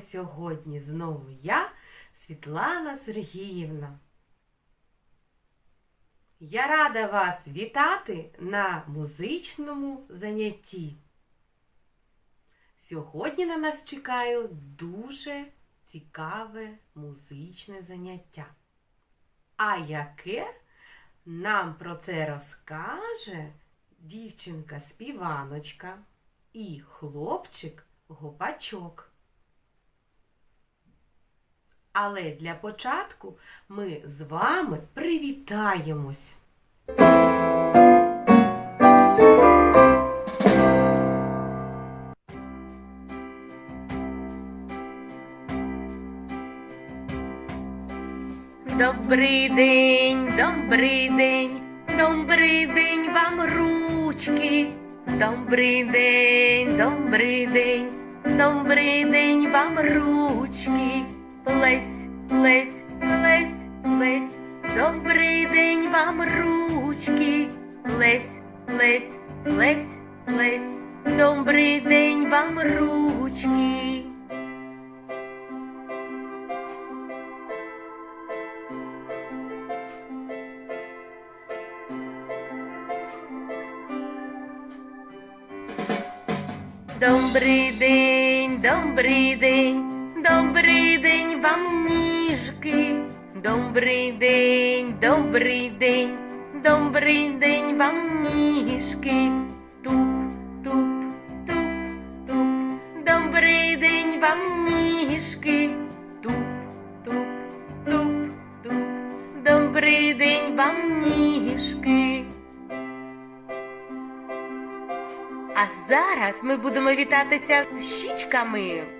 сьогодні знову я, Світлана Сергіївна. Я рада вас вітати на музичному занятті. Сьогодні на нас чекає дуже цікаве музичне заняття. А яке нам про це розкаже дівчинка співаночка і хлопчик гопачок. Але для початку ми з вами привітаємось. Добрий день, добрий день, добрий день вам ручки. Добрий день, добрий день, добрий день вам ручки. Лесь, лесь, лесь, лесь, добрий день вам ручки. Лесь, лесь, лесь, лесь, добрий день вам ручки. Добрий день, добрий день, добрий день вам ніжки. Добрий день, добрий день, добрий день вам ніжки. Туп, туп, туп, туп. Добрий день вам ніжки. Туп, туп, туп, туп. Добрий день вам ніжки. А зараз ми будемо вітатися з щічками.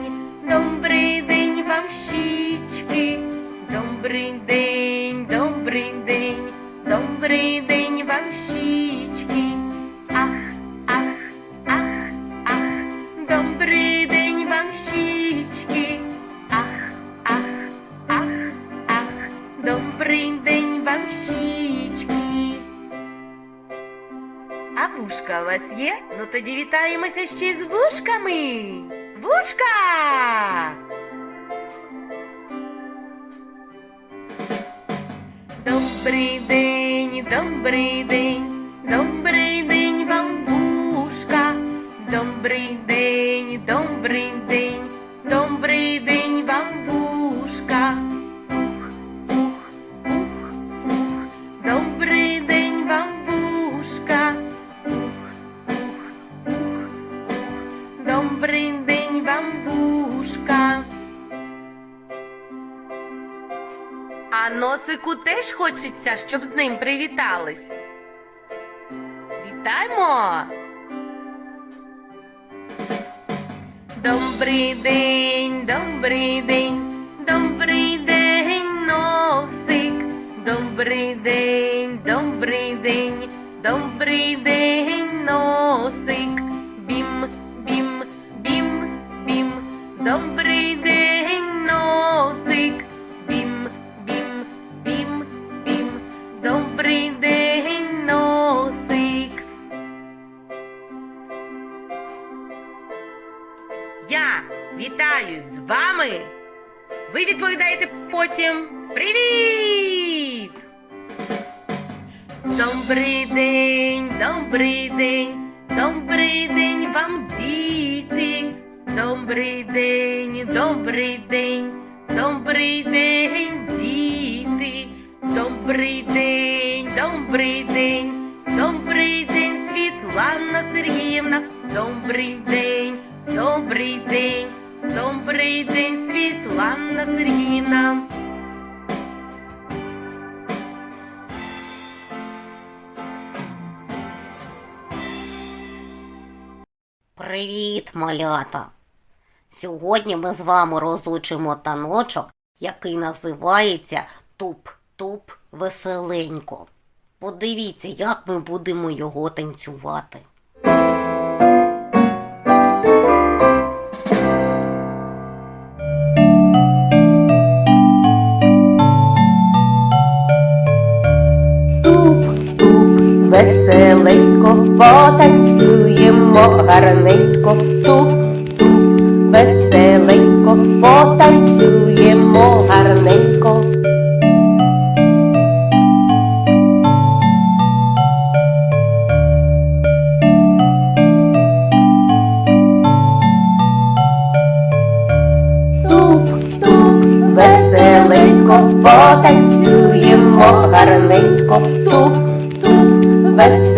у вас є? Ну тоді вітаємося ще з вушками. Вушка! Добрий день, добрий день, хочеться, щоб з ним привітались. Вітаємо! Добрий день, добрий день, добрий день, носик. Добрий день, добрий день, добрий день, відповідаєте потім Привіт! Добрий день, добрий день, добрий день вам, діти. Добрий день, Привіт, малята! Сьогодні ми з вами розучимо таночок, який називається Туп-туп веселенько. Подивіться, як ми будемо його танцювати. Туп-туп веселенько потанцюємо гарненько, туп-туп, веселенько, потанцюємо гарненько. Туп-туп, веселенько, потанцюємо гарненько, туп-туп, веселенько,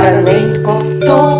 гарненько, туп-туп,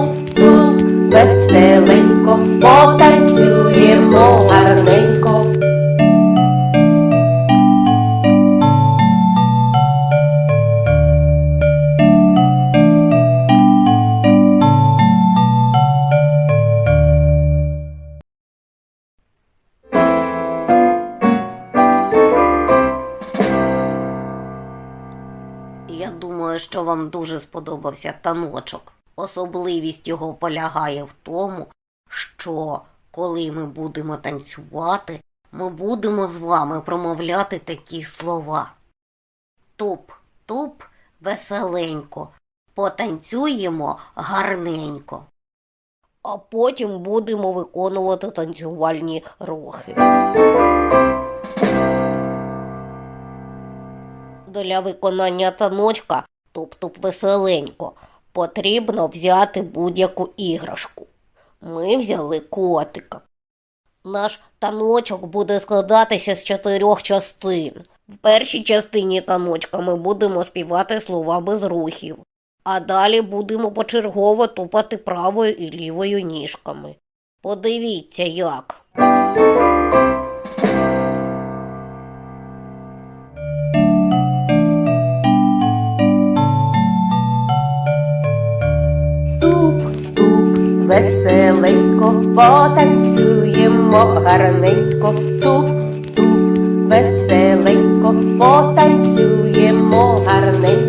сподобався таночок. Особливість його полягає в тому, що коли ми будемо танцювати, ми будемо з вами промовляти такі слова. Туп, туп, веселенько, потанцюємо гарненько. А потім будемо виконувати танцювальні рухи. Для виконання таночка, тобто веселенько, потрібно взяти будь-яку іграшку. Ми взяли котика. Наш таночок буде складатися з чотирьох частин. В першій частині таночка ми будемо співати слова без рухів, а далі будемо почергово тупати правою і лівою ніжками. Подивіться як. Веселенько, потанцюємо гарненько, туп-туп, веселенько, потанцюємо гарненько.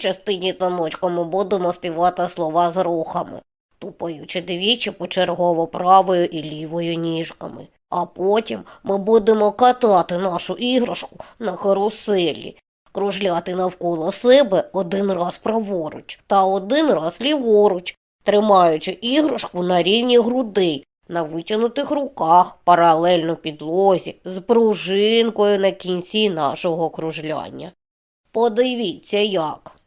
Частині таночка ми будемо співати слова з рухами, тупаючи двічі почергово правою і лівою ніжками. А потім ми будемо катати нашу іграшку на каруселі, кружляти навколо себе один раз праворуч та один раз ліворуч, тримаючи іграшку на рівні грудей, на витягнутих руках, паралельно підлозі, з пружинкою на кінці нашого кружляння. Подивіться як.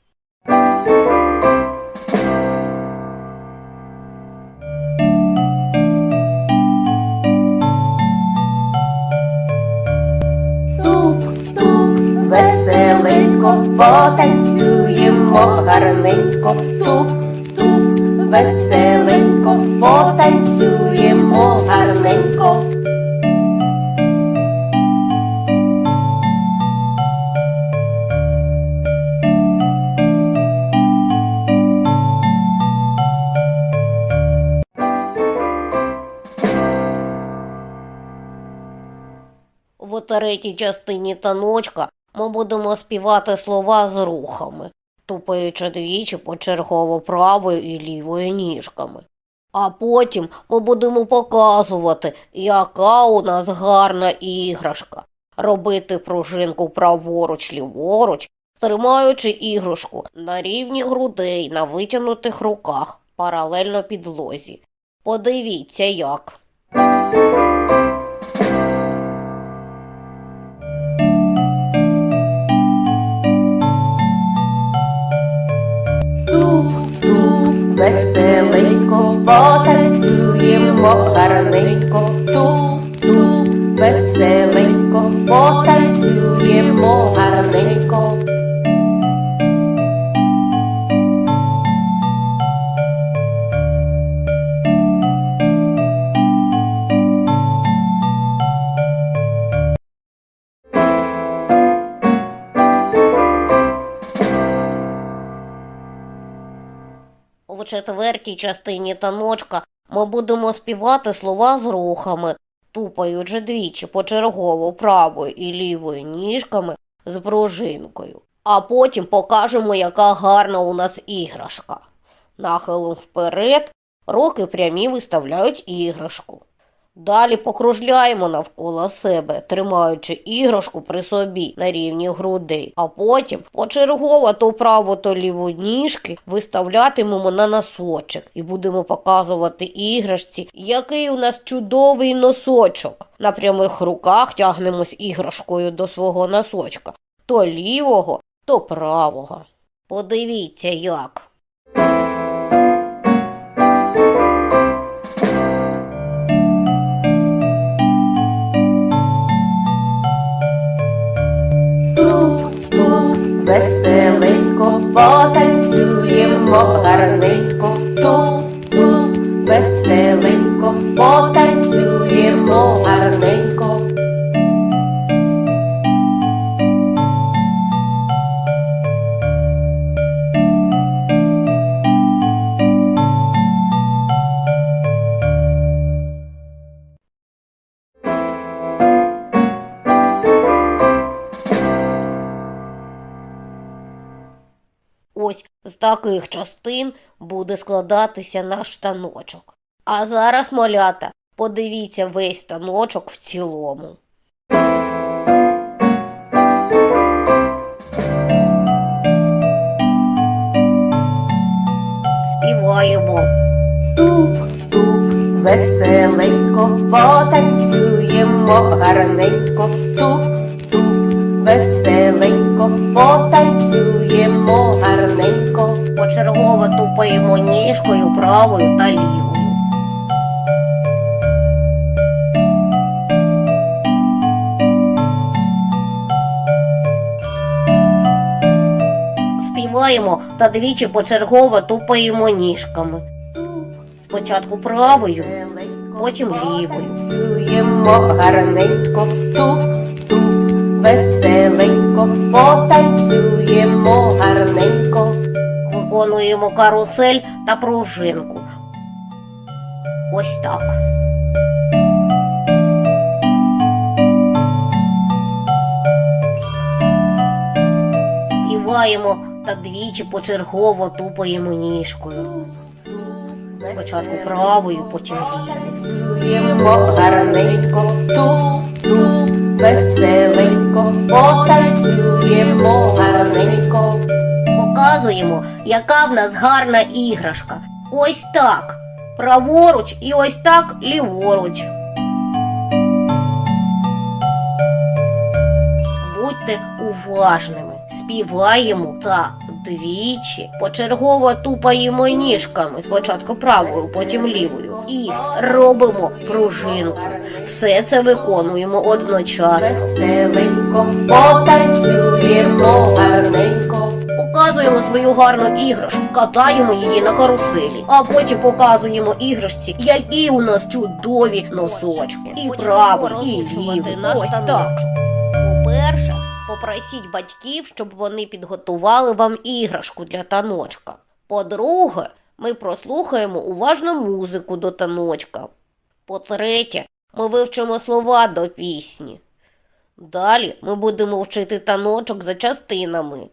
Веселенько, потанцюємо гарненько, туп-туп, веселенько, третій частині таночка ми будемо співати слова з рухами, тупаючи двічі почергово правою і лівою ніжками. А потім ми будемо показувати, яка у нас гарна іграшка. Робити пружинку праворуч ліворуч, тримаючи іграшку на рівні грудей на витягнутих руках, паралельно підлозі. Подивіться як. Потанцюємо гарненько, ту-ту, веселенько, потанцюємо гарненько. У четвертій частині таночка ми будемо співати слова з рухами, тупаючи двічі почергово правою і лівою ніжками з пружинкою. А потім покажемо, яка гарна у нас іграшка. Нахилом вперед руки прямі виставляють іграшку. Далі покружляємо навколо себе, тримаючи іграшку при собі на рівні грудей, а потім почергово то праву, то ліву ніжки виставлятимемо на носочок і будемо показувати іграшці, який у нас чудовий носочок. На прямих руках тягнемось іграшкою до свого носочка, то лівого, то правого. Подивіться як. Буде складатися наш станочок. А зараз, малята, подивіться весь станочок в цілому. Співаємо. Туп-туп, веселенько, потанцюємо гарненько, туп-туп, веселенько, тупаємо ніжкою правою та лівою. Співаємо та двічі почергово тупаємо ніжками. Спочатку правою, потім лівою. Танцюємо гарненько, туп-туп, веселенько, потанцюємо гарненько. Виконуємо карусель та пружинку. Ось так. Співаємо та двічі почергово тупаємо ніжкою. Спочатку правою, потім лівою. Гарненько, туп-туп, веселенько, потанцюємо гарненько. Показуємо, яка в нас гарна іграшка. Ось так. Праворуч і ось так ліворуч. Будьте уважними. Співаємо та двічі. Почергово тупаємо ніжками. Спочатку правою, потім лівою. І робимо пружинку. Все це виконуємо одночасно. Веселенько, потанцюємо гарненько. Показуємо свою гарну іграшку, катаємо її на каруселі, а потім показуємо іграшці, які у нас чудові носочки. І правий, і лівий. Ось так. По-перше, попросіть батьків, щоб вони підготували вам іграшку для таночка. По-друге, ми прослухаємо уважно музику до таночка. По-третє, ми вивчимо слова до пісні. Далі ми будемо вчити таночок за частинами.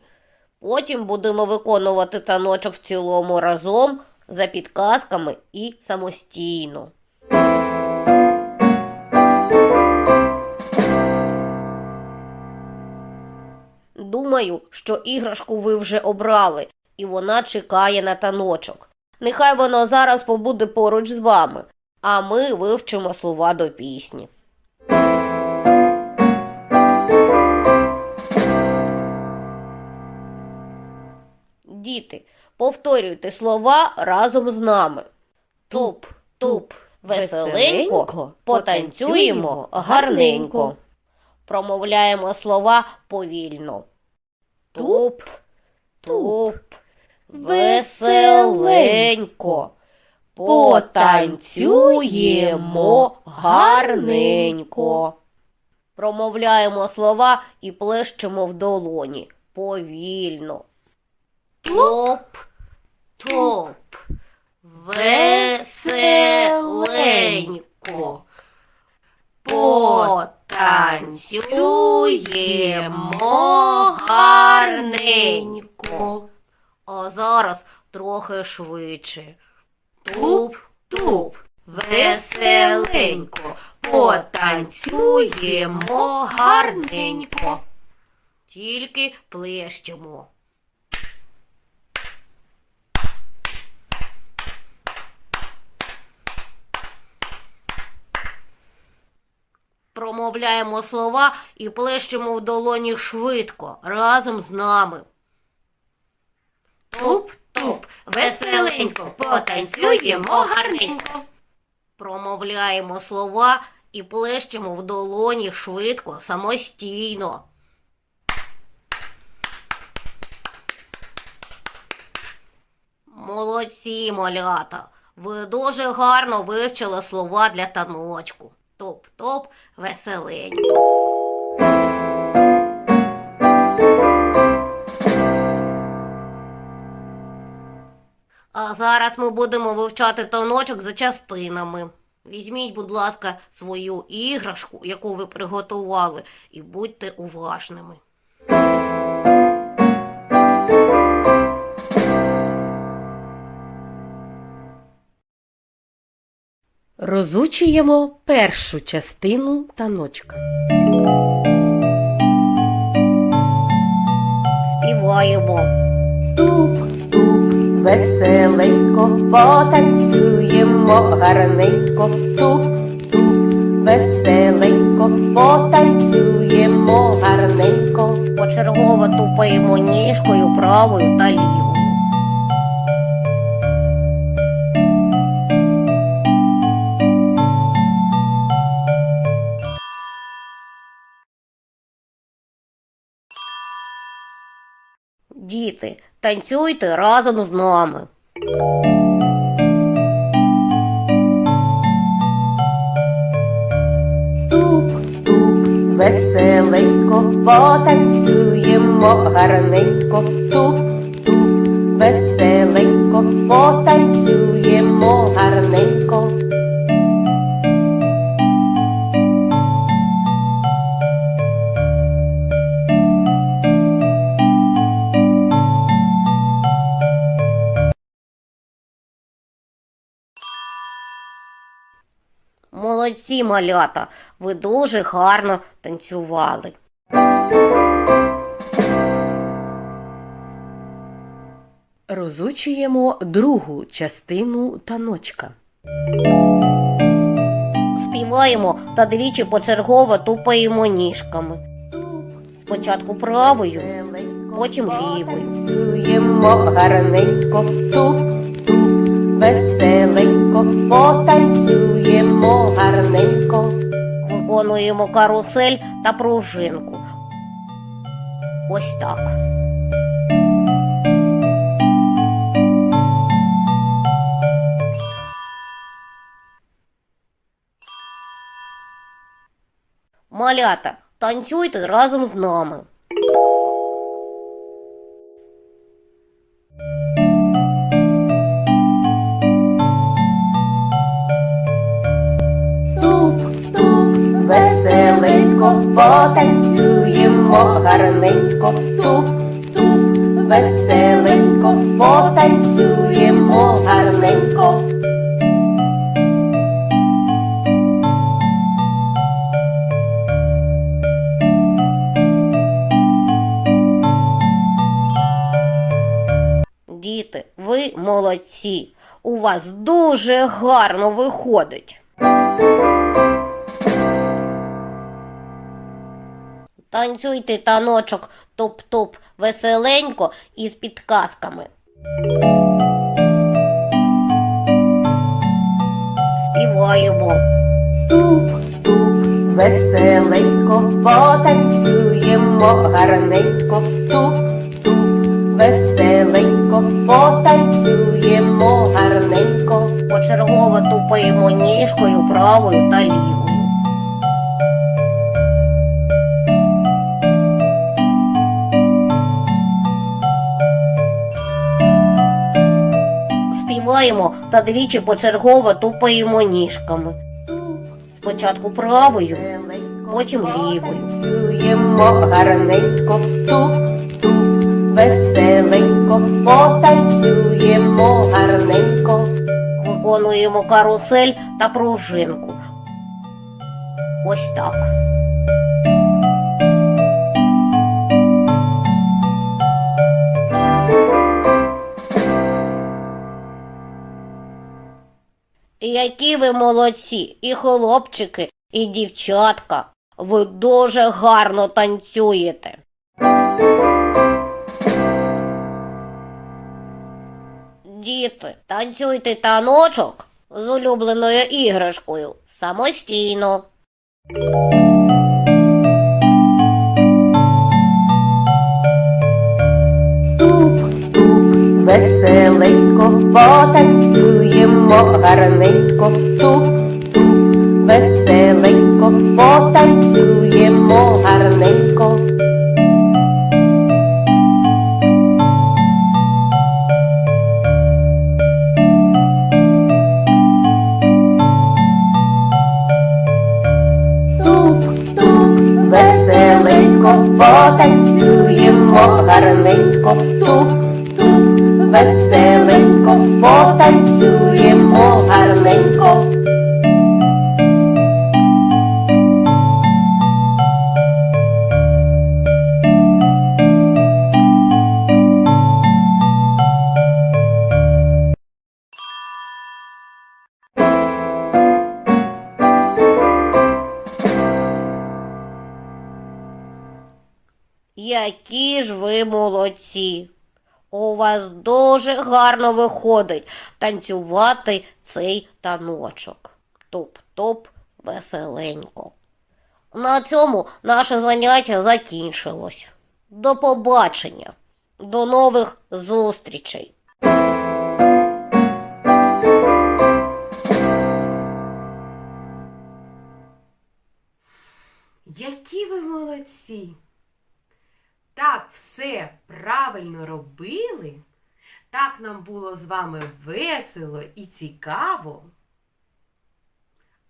Потім будемо виконувати таночок в цілому разом за підказками і самостійно. Думаю, що іграшку ви вже обрали, і вона чекає на таночок. Нехай вона зараз побуде поруч з вами, а ми вивчимо слова до пісні. Діти, повторюйте слова разом з нами. туп, туп, веселенько, потанцюємо гарненько. Промовляємо слова повільно. Туп, туп, веселенько, потанцюємо гарненько. Промовляємо слова і плещемо в долоні повільно. Топ, топ, веселенько. Потанцюємо гарненько. А зараз трохи швидше. Туп, туп, веселенько. Потанцюємо гарненько. Тільки плещемо. Промовляємо слова і плещемо в долоні швидко, разом з нами. Туп-туп, веселенько, потанцюємо гарненько. Промовляємо слова і плещемо в долоні швидко, самостійно. Молодці, малята. Ви дуже гарно вивчили слова для таночку. Топ-топ, веселенько. А зараз ми будемо вивчати таночок за частинами. Візьміть, будь ласка, свою іграшку, яку ви приготували, і будьте уважними. Розучуємо першу частину таночка. Співаємо. Туп, туп, веселенько, потанцюємо гарненько. Туп, туп, веселенько, потанцюємо гарненько. Почергово тупаємо ніжкою правою та лівою. Діти, танцюйте разом з нами. Туп, туп, веселенько, потанцюємо гарненько. Туп, туп, веселенько, потанцюємо гарненько. Молодці, малята, ви дуже гарно танцювали. Розучуємо другу частину таночка. Співаємо та двічі почергово тупаємо ніжками. Спочатку правою, потім лівою. Танцюємо гарненько, туп, туп, веселенько, потанцюємо гарненько. Виконуємо карусель та пружинку. Ось так. Малята, танцюйте разом з нами. Потанцюємо гарненько. Туп, веселенько, потанцюємо гарненько. Діти, ви молодці. У вас дуже гарно виходить. Танцюйте таночок топ-топ веселенько і з підказками. заспіваємо. Туп-туп, веселенько, потанцюємо гарненько. Туп-туп, веселенько, потанцюємо гарненько. Почергово тупаємо ніжкою правою та лівою. Співаємо та двічі почергово тупаємо ніжками. Спочатку правою, потім лівою. Потанцюємо гарненько. Туп-туп, веселенько, потанцюємо гарненько. виконуємо карусель та пружинку. Ось так. Які ви молодці, і хлопчики, і дівчатка. Ви дуже гарно танцюєте. Діти, танцюйте таночок з улюбленою іграшкою самостійно. Туп-туп, веселенько, потанцюємо гарненько. Туп-туп, веселенько, потанцюємо гарненько. Гарно виходить танцювати цей таночок. Топ-топ веселенько. На цьому наше заняття закінчилось. До побачення. До нових зустрічей. Які ви молодці! Так все правильно робили. Так нам було з вами весело і цікаво.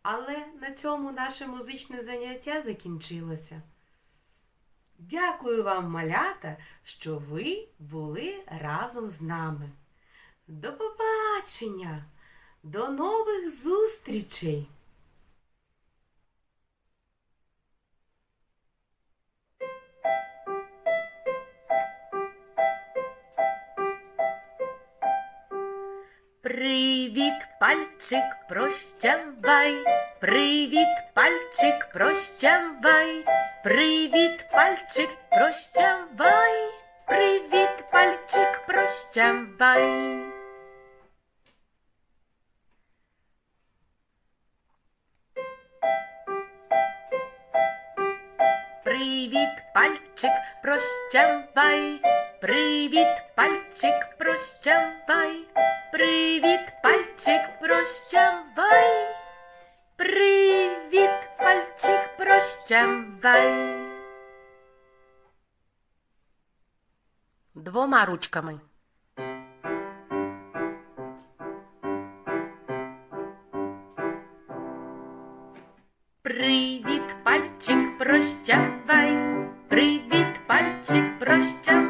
Але на цьому наше музичне заняття закінчилося. Дякую вам, малята, що ви були разом з нами. До побачення! До нових зустрічей! Привіт, пальчик, прощавай. Привіт, пальчик, прощавай. Привіт, пальчик, прощавай. Привіт, пальчик, прощавай. Привіт, пальчик, прощавай. Привіт, пальчик, прощавай. Привіт, пальчик, прощавай. Привіт, пальчик, прощавай. Двома ручками. Привіт, пальчик, прощавай. Привіт, пальчик, прощавай.